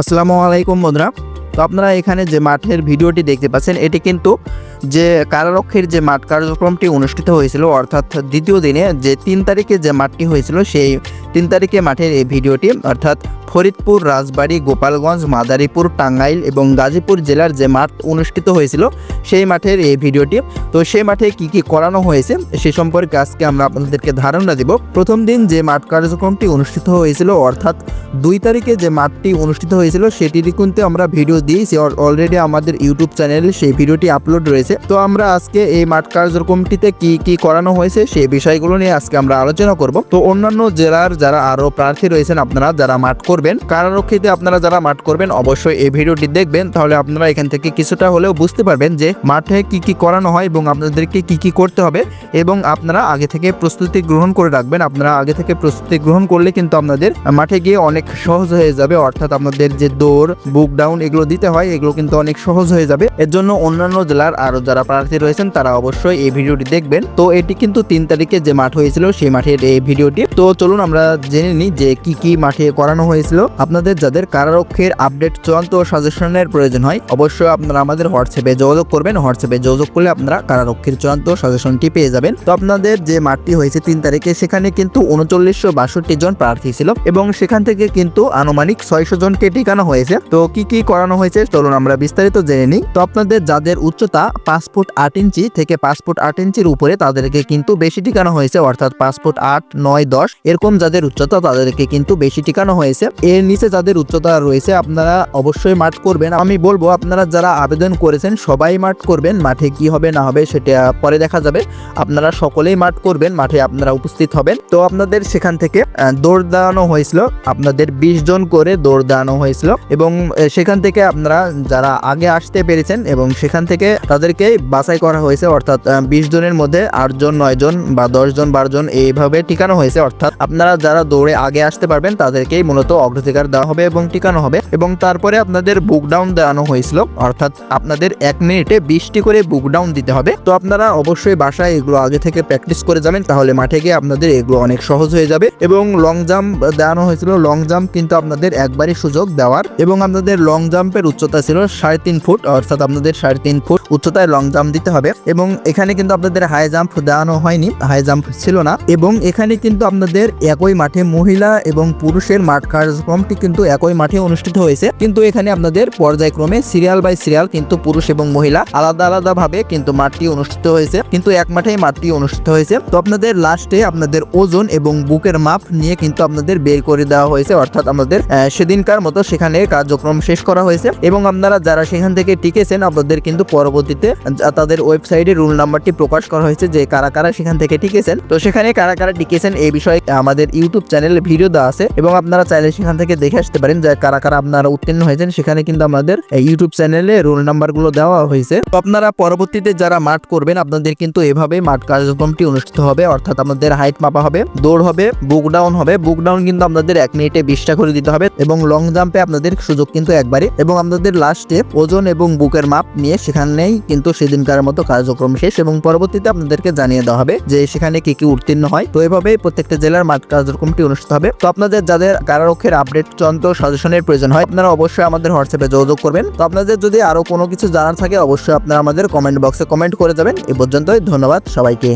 আসসালামু আলাইকুম বন্ধুরা। তো আপনারা এখানে যে মাঠের ভিডিওটি দেখতে পাচ্ছেন এটি কিন্তু যে কারারক্ষীর যে মাঠ কার্যক্রমটি অনুষ্ঠিত হয়েছিল, অর্থাৎ দ্বিতীয় দিনে যে তিন তারিখে যে মাঠটি হয়েছিল, সেই তিন তারিখে মাঠের এই ভিডিওটি, অর্থাৎ ফরিদপুর, রাজবাড়ী, গোপালগঞ্জ, মাদারীপুর, টাঙ্গাইল এবং গাজীপুর জেলার যে মাঠ অনুষ্ঠিত হয়েছিল, সেই মাঠের এই ভিডিওটি। তো সেই মাঠে কি কি করানো হয়েছে, সে সম্পর্কে আজকে আমরা আপনাদেরকে ধারণা দিব। প্রথম দিন যে মাঠ কার্যক্রমটি অনুষ্ঠিত হয়েছিল, অর্থাৎ দুই তারিখে যে মাঠটি অনুষ্ঠিত হয়েছিল, সেটির কিন্তু আমরা ভিডিও দিয়েছি অলরেডি আমাদের ইউটিউব চ্যানেলে সেই ভিডিওটি আপলোড রয়েছে। তো আমরা আজকে এই মাঠ কার্যক্রমটিতে কি কি করানো হয়েছে সেই বিষয়গুলো নিয়ে আজকে আমরা আলোচনা করব। তো অন্যান্য জেলার যারা আরও প্রার্থী রয়েছেন আপনারা যারা মাঠ করবেন, কারারক্ষীতে আপনারা যারা মাঠ করবেন অবশ্যই এই ভিডিওটি দেখবেন। তাহলে আপনারা এখান থেকে কিছুটা হলেও বুঝতে পারবেন যে মাঠে কি কি করানো হয় এবং আপনাদেরকে কি কি করতে হবে এবং আপনারা আগে থেকে প্রস্তুতি গ্রহণ করে রাখবেন। আপনারা আগে থেকে প্রস্তুতি গ্রহণ করলে কিন্তু আপনাদের মাঠে গিয়ে অনেক সহজ হয়ে যাবে। অর্থাৎ আপনাদের যে দৌড়, বুক ডাউন এগুলো দিতে হয়, এগুলো কিন্তু অনেক সহজ হয়ে যাবে। এর জন্য অন্যান্য জেলার আরও যারা প্রার্থী রয়েছেন, তারা অবশ্যই এই ভিডিওটি দেখবেন। তো এটি কিন্তু তিন তারিখে যে মাঠ হয়েছিল, সেই মাঠের এই ভিডিওটি। তো চলুন আমরা জেনে নিই যে কি কি মাঠে করানো হয়েছিল। আপনাদের যাদের কারারক্ষের আপডেট চূড়ান্ত সাজেশনের প্রয়োজন হয়, অবশ্যই আপনারা আমাদের হোয়াটসঅ্যাপে যোগাযোগ করবেন। হোয়াটসঅ্যাপে যোগাযোগ করলে আপনারা কারারক্ষীর চূড়ান্ত সাজেশনটি পেয়ে যাবেন। তো আপনাদের যে মাঠটি হয়েছে তিন তারিখে, সেখানে কিন্তু উনচল্লিশশো বাষট্টি জন প্রার্থী ছিল এবং সেখান থেকে কিন্তু আনুমানিক ছয়শো জনকে টিকানো হয়েছে। তো কি কি করানো হয়েছে, চলুন আমরা বিস্তারিত জেনে নিই। তো আপনাদের যাদের উচ্চতা পাঁচ ফুট আট ইঞ্চি থেকে পাঁচ ফুট আট ইঞ্চির উপরে তাদেরকে কিন্তু বেশি টিকানো হয়েছে, অর্থাৎ পাঁচ ফুট আট, নয়, দশ, এরকম যাদের উচ্চতা তাদেরকে কিন্তু বেশি টিকানো হয়েছে। এর নিচে যাদের উচ্চতা রয়েছে আপনারা অবশ্যই মাঠ করবেন। আমি বলব আপনারা যারা আবেদন করেছেন সবাই মাঠ করবেন, মাঠে কি হবে না হবে সেটা পরে দেখা যাবে। আপনারা সকলেই মাঠ করবেন, মাঠে আপনারা উপস্থিত হবেন। তো আপনাদের সেখান থেকে দৌড় দেওয়ানো হয়েছিল। আপনাদের বিশ জন করে দৌড় দেওয়ানো হয়েছিল। এবং সেখান থেকে আপনারা যারা আগে আসতে পেরেছেন এবং সেখান থেকে তাদেরকে বাছাই করা হয়েছে, অর্থাৎ বিশ জনের মধ্যে আট জন, নয় জন বা দশ জন, বারো জন এইভাবে টিকানো হয়েছে, অর্থাৎ আপনারা যারা দৌড়ে আগে আসতে পারবেন তাদেরকেই মূলত অগ্রাধিকার দেওয়া হবে এবং টিকানো হবে এবং তারপরে আপনাদের বুক ডাউন দেওয়ানো হয়েছিল, অর্থাৎ আপনাদের এক মিনিটে বিশটি করে বুক ডাউন দিতে হবে। তো আপনারা অবশ্যই বাসায় এগুলো আগে থেকে প্র্যাকটিস করে যাবেন, তাহলে মাঠে গিয়ে আপনাদের এগুলো অনেক সহজ হয়ে যাবে এবং লং জাম্প দেওয়ানো হয়েছিল লং জাম্প কিন্তু আপনাদের একবারই সুযোগ দেওয়ার এবং আপনাদের লং জাম্পের উচ্চতা ছিল সাড়ে তিন ফুট, অর্থাৎ আপনাদের সাড়ে তিন ফুট উচ্চতায় লং জাম্প দিতে হবে এবং এখানে কিন্তু আপনাদের হাই জাম্প দেওয়ানো হয়নি হাই জাম্প ছিল না এবং এখানে কিন্তু আপনাদের একই মাঠে মহিলা এবং পুরুষের মাঠ কার্যক্রমটি কিন্তু একই মাঠে অনুষ্ঠিত হয়েছে। কিন্তু এখানে আপনাদের পর্যায়ক্রমে সিরিয়াল বাই সিরিয়াল কিন্তু পুরুষ এবং মহিলা আলাদা আলাদা ভাবে কিন্তু মাঠটি অনুষ্ঠিত হয়েছে, কিন্তু এক মাঠেই মাঠটি অনুষ্ঠিত হয়েছে। তো আপনাদের লাস্টে আপনাদের ওজন এবং বুকের মাপ নিয়ে কিন্তু আপনাদের বের করে দেওয়া হয়েছে, অর্থাৎ আমাদের সেদিনকার মতো সেখানে কার্যক্রম শেষ করা হয়েছে এবং আপনারা যারা সেখান থেকে টিকেছেন, আপনাদের কিন্তু পরবর্তীতে তাদের ওয়েবসাইটে রুল নাম্বারটি প্রকাশ করা হয়েছে যে কারা কারা সেখান থেকে টিকেছেন। তো সেখানে কারা কারা টিকেছেন এই বিষয়ে আমাদের ইউটিউব চ্যানেলে ভিডিও দেওয়া আছে এবং আপনারা চাইলে সেখান থেকে দেখে আসতে পারেন যে কারা কারা আপনারা উত্তীর্ণ হয়েছেন। সেখানে কিন্তু আমাদের ইউটিউব চ্যানেলে রোল নাম্বারগুলো দেওয়া হয়েছে। তো আপনারা পরবর্তীতে যারা মাঠ করবেন, আপনাদের কিন্তু এভাবে মাঠ কার্যক্রমটি অনুষ্ঠিত হবে। অর্থাৎ আপনাদের হাইট মাপা হবে, দৌড় হবে বুক ডাউন হবে। বুক ডাউন কিন্তু আপনাদের এক মিনিটে বিশটা করে দিতে হবে এবং লং জাম্পে আপনাদের সুযোগ কিন্তু একবারে। এবং আপনাদের লাস্টে ওজন এবং বুকের মাপ নিয়ে সেখানেই কিন্তু সেদিনকার মতো কার্যক্রম শেষ এবং পরবর্তীতে আপনাদেরকে জানিয়ে দেওয়া হবে যে সেখানে কি কি উত্তীর্ণ হয়। তো এভাবে প্রত্যেকটা জেলার মাঠ কার্যক্রমটি অনুষ্ঠিত হবে। তো আপনাদের যাদের কারারক্ষের আপডেট যন্ত্র সাজেশনের প্রয়োজন হয়, আপনারা অবশ্যই আমাদের হোয়াটসঅ্যাপে যোগাযোগ করবেন। তো আপনাদের যদি আরও কোনো কিছু জানার থাকে, অবশ্যই আপনারা আমাদের কমেন্ট বক্সে কমেন্ট করে যাবেন। এ পর্যন্তই, ধন্যবাদ সবাইকে।